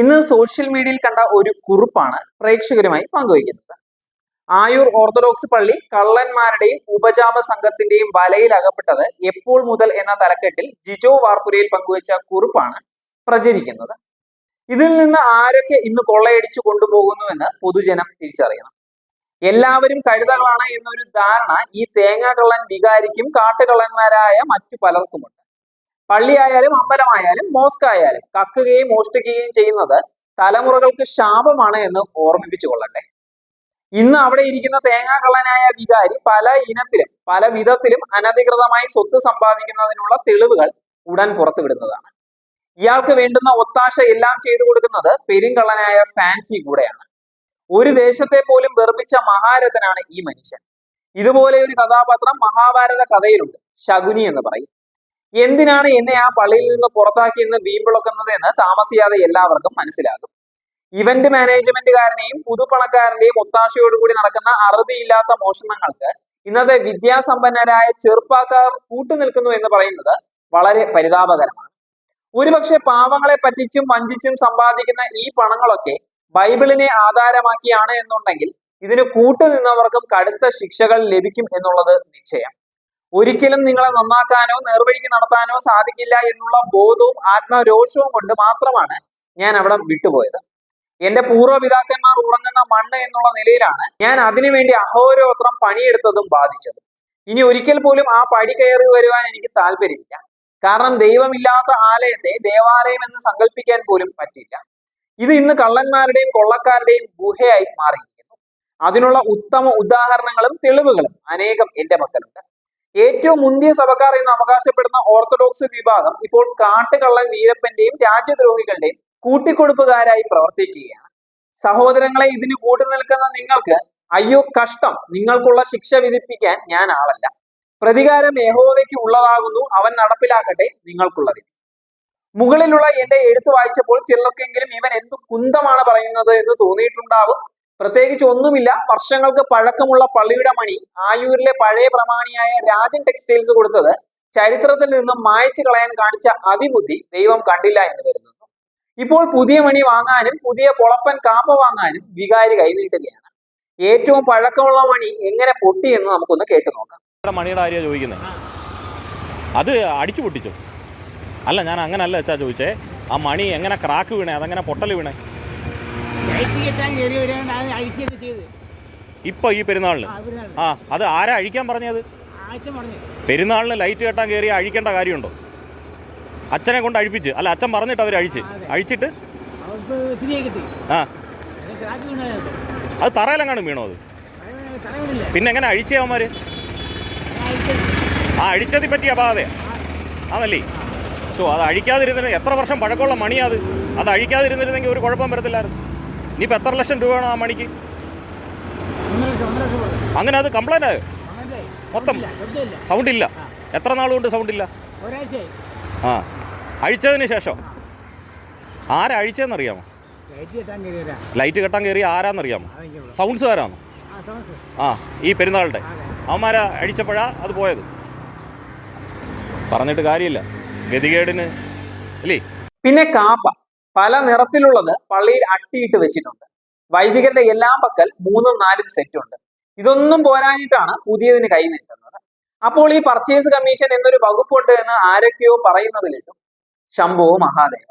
ഇന്ന് സോഷ്യൽ മീഡിയയിൽ കണ്ട ഒരു കുറിപ്പാണ് പ്രേക്ഷകരുമായി പങ്കുവയ്ക്കുന്നത്. ആയൂർ ഓർത്തഡോക്സ് പള്ളി കള്ളന്മാരുടെയും ഉപജാപ സംഘത്തിന്റെയും വലയിൽ അകപ്പെട്ടത് എപ്പോൾ മുതൽ എന്ന തലക്കെട്ടിൽ ജിജോ വാർപ്പുരയിൽ പങ്കുവച്ച കുറിപ്പാണ് പ്രചരിക്കുന്നത്. ഇതിൽ നിന്ന് ആരൊക്കെ ഇന്ന് കൊള്ളയടിച്ചു കൊണ്ടുപോകുന്നുവെന്ന് പൊതുജനം തിരിച്ചറിയണം. എല്ലാവരും കഴുതകളാണ് എന്നൊരു ധാരണ ഈ തേങ്ങാ കള്ളൻ വികാരിക്കും കാട്ടുകള്ളന്മാരായ മറ്റു പലർക്കുമുണ്ട്. പള്ളിയായാലും അമ്പലമായാലും മോസ്ക് ആയാലും കക്കുകയും മോഷ്ടിക്കുകയും ചെയ്യുന്നത് തലമുറകൾക്ക് ശാപമാണ് എന്ന് ഓർമ്മിപ്പിച്ചു കൊള്ളട്ടെ. ഇന്ന് അവിടെ ഇരിക്കുന്ന തേങ്ങാകള്ളനായ വികാരി പല ഇനത്തിലും പല വിധത്തിലും അനധികൃതമായി സ്വത്ത് സമ്പാദിക്കുന്നതിനുള്ള തെളിവുകൾ ഉടൻ പുറത്തുവിടുന്നതാണ്. ഇയാൾക്ക് വേണ്ടുന്ന ഒത്താശ എല്ലാം ചെയ്തു കൊടുക്കുന്നത് പെരുങ്കള്ളനായ ഫാൻസി കൂടെയാണ്. ഒരു ദേശത്തെ പോലും വെറുപ്പിച്ച മഹാരഥനാണ് ഈ മനുഷ്യൻ. ഇതുപോലെ ഒരു കഥാപാത്രം മഹാഭാരത കഥയിലുണ്ട്. ശകുനി എന്ന് പറയും. എന്തിനാണ് എന്നെ ആ പള്ളിയിൽ നിന്ന് പുറത്താക്കിയെന്ന് വീമ്പിളക്കുന്നത് എന്ന് താമസിയാതെ എല്ലാവർക്കും മനസ്സിലാകും. ഇവന്റ് മാനേജ്മെന്റുകാരനെയും പുതുപ്പണക്കാരന്റെയും ഒത്താശയോടുകൂടി നടക്കുന്ന അറുതിയില്ലാത്ത മോഷണങ്ങൾക്ക് ഇന്നത്തെ വിദ്യാസമ്പന്നരായ ചെറുപ്പക്കാർ കൂട്ടുനിൽക്കുന്നു എന്ന് പറയുന്നത് വളരെ പരിതാപകരമാണ്. ഒരുപക്ഷെ പാവങ്ങളെ പറ്റിച്ചും വഞ്ചിച്ചും സമ്പാദിക്കുന്ന ഈ പണങ്ങളൊക്കെ ബൈബിളിനെ ആധാരമാക്കിയാണ് എന്നുണ്ടെങ്കിൽ ഇതിന് കൂട്ടുനിന്നവർക്കും കടുത്ത ശിക്ഷകൾ ലഭിക്കും എന്നുള്ളത് നിശ്ചയം. ഒരിക്കലും നിങ്ങളെ നന്നാക്കാനോ നേർവഴിക്ക് നടത്താനോ സാധിക്കില്ല എന്നുള്ള ബോധവും ആത്മരോഷവും കൊണ്ട് മാത്രമാണ് ഞാൻ അവിടെ വിട്ടുപോയത്. എന്റെ പൂർവപിതാക്കന്മാർ ഉറങ്ങുന്ന മണ്ണ് എന്നുള്ള നിലയിലാണ് ഞാൻ അതിനുവേണ്ടി അഹോരോത്രം പണിയെടുത്തതും ബാധിച്ചതും. ഇനി ഒരിക്കൽ പോലും ആ പടി കയറി വരുവാൻ എനിക്ക് താല്പര്യമില്ല. കാരണം ദൈവമില്ലാത്ത ആലയത്തെ ദേവാലയം എന്ന് സങ്കല്പിക്കാൻ പോലും പറ്റില്ല. ഇത് ഇന്ന് കള്ളന്മാരുടെയും കൊള്ളക്കാരുടെയും ഗുഹയായി മാറിയിരിക്കുന്നു. അതിനുള്ള ഉത്തമ ഉദാഹരണങ്ങളും തെളിവുകളും അനേകം എന്റെ പക്കലുണ്ട് ഏറ്റവും മുന്തിയ സഭക്കാർ എന്ന് അവകാശപ്പെടുന്ന ഓർത്തഡോക്സ് വിഭാഗം ഇപ്പോൾ കാട്ടുകള്ളൻ വീരപ്പന്റെയും രാജ്യദ്രോഹികളുടെയും കൂട്ടിക്കൊടുപ്പുകാരായി പ്രവർത്തിക്കുകയാണ്. സഹോദരങ്ങളെ ഇതിന് കൂട്ടു നിൽക്കുന്ന നിങ്ങൾക്ക് അയ്യോ കഷ്ടം. നിങ്ങൾക്കുള്ള ശിക്ഷ വിധിപ്പിക്കാൻ ഞാൻ ആളല്ല. പ്രതികാരം യഹോവയ്ക്ക് ഉള്ളതാകുന്നു. അവൻ നടപ്പിലാക്കട്ടെ നിങ്ങൾക്കുള്ളതിൽ മുകളിലുള്ള എന്റെ എഴുത്ത് വായിച്ചപ്പോൾ ചിലർക്കെങ്കിലും ഇവൻ എന്തു കുന്തമാണ് പറയുന്നത് എന്ന് തോന്നിയിട്ടുണ്ടാവും. പ്രത്യേകിച്ച് ഒന്നുമില്ല. വർഷങ്ങൾക്ക് പഴക്കമുള്ള പള്ളിയുടെ മണി ആയൂരിലെ പഴയ പ്രമാണിയായ രാജൻ ടെക്സ്റ്റൈൽസ് കൊടുത്തത് ചരിത്രത്തിൽ നിന്നും മായച്ചു കളയാൻ കാണിച്ച അതിബുദ്ധി ദൈവം കണ്ടില്ല എന്ന് കരുതുന്നു. ഇപ്പോൾ പുതിയ മണി വാങ്ങാനും പുതിയ പൊളപ്പൻ കാപ്പ വാങ്ങാനും വികാരി കൈനീട്ടുകയാണ്. ഏറ്റവും പഴക്കമുള്ള മണി എങ്ങനെ പൊട്ടി എന്ന് നമുക്കൊന്ന് കേട്ടു നോക്കാം. മണിയുടെ ആര്യ ചോദിക്കുന്നത്? അത് അടിച്ചു പൊട്ടിച്ചു. അല്ല ഞാൻ അങ്ങനല്ല വെച്ചാ ചോദിച്ചേ. ആ മണി എങ്ങനെ ക്രാക്ക് വീണേ? അതെങ്ങനെ പൊട്ടൽ വീണേ ലൈറ്റ് കെട്ടാൻ കയറി വരാൻ അത് അഴിക്കുകയൊക്കെ ചെയ്ത് ഇപ്പൊ ഈ പെരുന്നാളിന്? ആ അത് ആരാ അഴിക്കാൻ പറഞ്ഞത്? പെരുന്നാളിന് ലൈറ്റ് കെട്ടാൻ കയറി അഴിക്കേണ്ട കാര്യമുണ്ടോ? അച്ഛനെ കൊണ്ട് അഴിപ്പിച്ച്. അല്ല അച്ഛൻ പറഞ്ഞിട്ട് അവർ അഴിച്ച്. അഴിച്ചിട്ട്? ആ. അത് തറയിലെങ്ങാനും വീണോ അത്? പിന്നെ എങ്ങനെ അഴിച്ചേ അവന്മാര്? ആ അഴിച്ചതി. പറ്റിയ അപാകതയാ ആണല്ലേ? സോ അത് അഴിക്കാതിരുന്നിട്ട് എത്ര വർഷം പഴക്കമുള്ള മണിയാ അത്? അത് അഴിക്കാതിരുന്നിരുന്നെങ്കിൽ ഒരു കുഴപ്പം വരത്തില്ലായിരുന്നു. ഇനിയിപ്പോൾ എത്ര ലക്ഷം രൂപ വേണം ആ മണിക്ക്? അങ്ങനെ അത് കംപ്ലൈന്റ് ആയോ? മൊത്തം? സൗണ്ട് ഇല്ല. എത്ര നാൾ കൊണ്ട് സൗണ്ട് ഇല്ല? ആ. അഴിച്ചതിന് ശേഷം? ആരാ അഴിച്ചതെന്നറിയാമോ? ലൈറ്റ് കെട്ടാൻ കയറി ആരാന്നറിയാമോ? സൗണ്ട്സ് സൗണ്ട്സുകാരാണോ ആ ഈ പെരുന്നാളുടെ അവന്മാരാ അഴിച്ചപ്പോഴാ അത് പോയത്. പറഞ്ഞിട്ട് കാര്യമില്ല. ഗതികേടിന്. അല്ലേ? പിന്നെ കാപ്പ. പല നിറത്തിലുള്ളത് പള്ളിയിൽ അട്ടിയിട്ട് വെച്ചിട്ടുണ്ട്. വൈദികരുടെ എല്ലാ പക്കൽ മൂന്നും നാലും സെറ്റ് ഉണ്ട്. ഇതൊന്നും പോരാഞ്ഞിട്ടാണ് പുതിയതിന് കൈ നീട്ടുന്നത്. അപ്പോൾ ഈ പർച്ചേസ് കമ്മീഷൻ എന്നൊരു വകുപ്പുണ്ട് എന്ന് ആരൊക്കെയോ പറയുന്നത് കേട്ടു ശംഭോ മഹാദേവ.